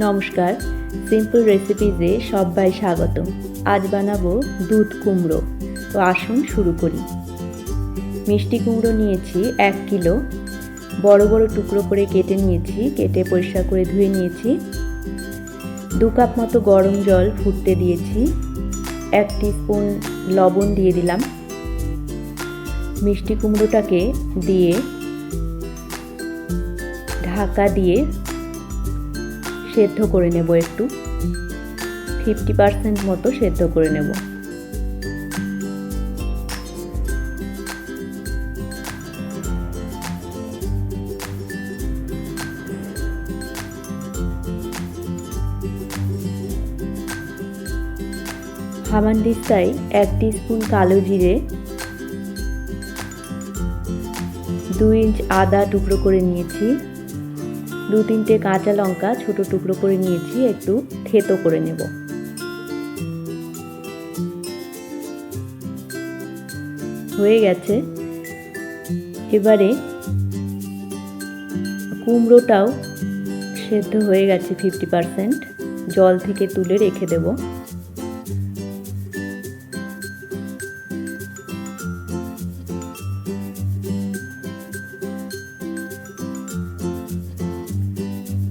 নমস্কার সিম্পল রেসিপিজে সবাই স্বাগত আজ বানাবো দুধ কুমড়ো। তো আসুন শুরু করি। মিষ্টি কুমড়ো নিয়েছি এক কিলো। বড় বড় টুকরো করে কেটে নিয়েছি, কেটে পরিষ্কার করে ধুয়ে নিয়েছি। দু কাপ মতো গরম জল ফুটতে দিয়েছি। এক স্পুন লবণ দিয়ে দিলাম। মিষ্টি কুমড়োটাকে দিয়ে ঢাকা দিয়ে সেদ্ধ করে নেব একটু। ফিফটি পার্সেন্ট মতো সেদ্ধ করে নেব। হামানদিস্তায় এক টি স্পুন কালো জিরে, দুই ইঞ্চ আদা টুকরো করে নিয়েছি। দু তিনটে কাঁচা লঙ্কা ছোটো টুকরো করে নিয়েছি, একটু থেতো করে নেব। হয়ে গেছে। এবারে কুমড়োটাও সেদ্ধ হয়ে গেছে ফিফটি পারসেন্ট জল থেকে তুলে রেখে দেব।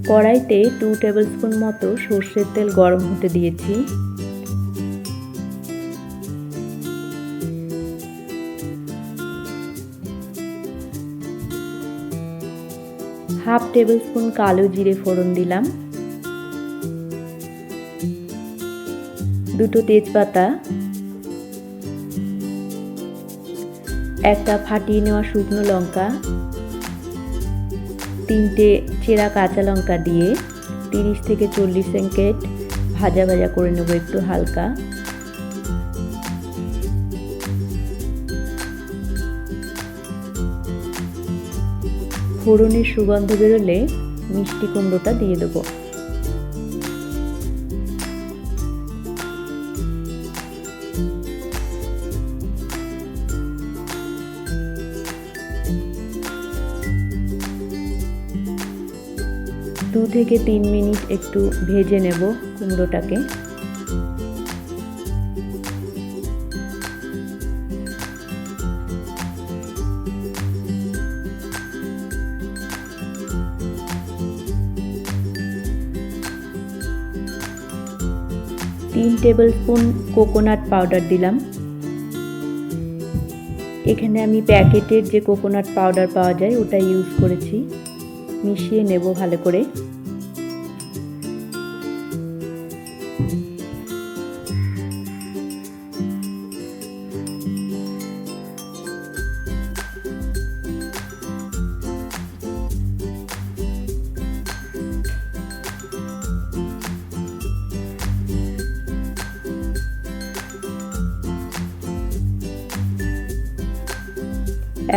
কড়াইতে টু টেবিল স্পুন মতো সর্ষের তেল গরম হতে দিয়েছি। হাফ টেবিল স্পুন কালো জিরে ফোড়ন দিলাম। দুটো তেজপাতা। একটা ফাটিয়ে নেওয়া শুকনো লঙ্কা। তিনটে চেরা কাঁচা লঙ্কা দিয়ে তিরিশ থেকে চল্লিশ সেকেন্ড ভাজা ভাজা করে নেব একটু হালকা। ফোড়নের সুগন্ধ বেরোলে মিষ্টি কুমড়োটা দিয়ে দেবো। দু থেকে তিন মিনিট একটু ভেজে নেব কুমড়োটাকে। তিন টেবিল স্পুন কোকোনাট পাউডার দিলাম। এখানে আমি প্যাকেটের যে কোকোনাট পাউডার পাওয়া যায় ওটা ইউজ করেছি। মিশিয়ে নেব ভালো করে।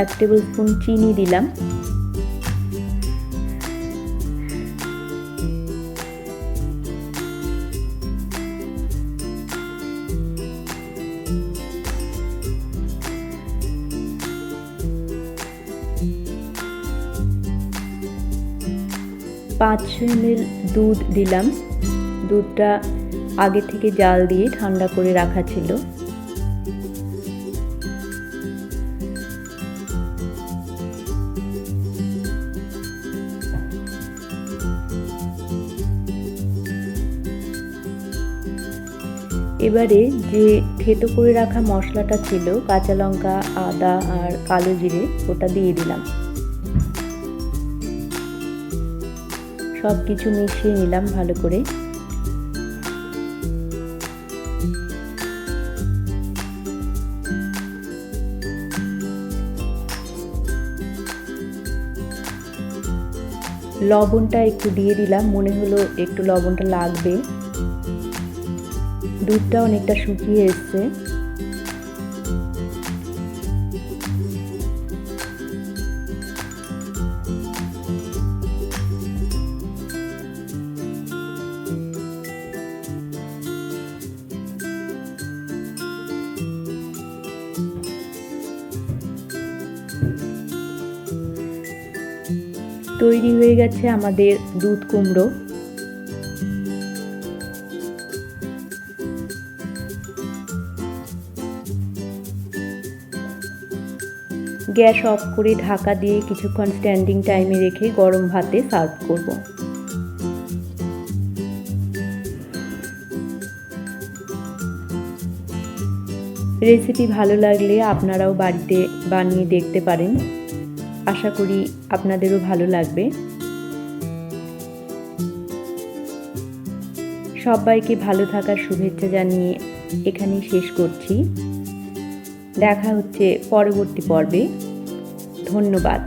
এক টেবিল স্পুন চিনি দিলাম। পাঁচশো এমএল দুধ দিলাম। দুধটা আগে থেকে জাল দিয়ে ঠান্ডা করে রাখা ছিল। এবারে যে থেতো করে রাখা মশলাটা ছিল, কাঁচা লঙ্কা, আদা আর কালো জিরে, ওটা দিয়ে দিলাম। সব কিছু মিশিয়ে নিলাম ভালো করে। লবণটা একটু দিয়ে দিলাম, মনে হলো একটু লবণটা লাগবে। দুধটা অনেকটা শুকিয়ে এসছে। তৈরি হয়ে গেছে আমাদের দুধ কুমড়ো। গ্যাস অফ করে ঢাকা দিয়ে কিছুক্ষণ স্ট্যান্ডিং টাইমে রেখে গরম ভাতে সার্ভ করব। রেসিপি ভালো লাগলে আপনারাও বাড়িতে বানিয়ে দেখতে পারেন। আশা করি আপনাদেরও ভালো লাগবে। সবাইকে ভালো থাকার শুভেচ্ছা জানিয়ে এখানেই শেষ করছি। দেখা হচ্ছে পরবর্তী পর্বে। ধন্যবাদ।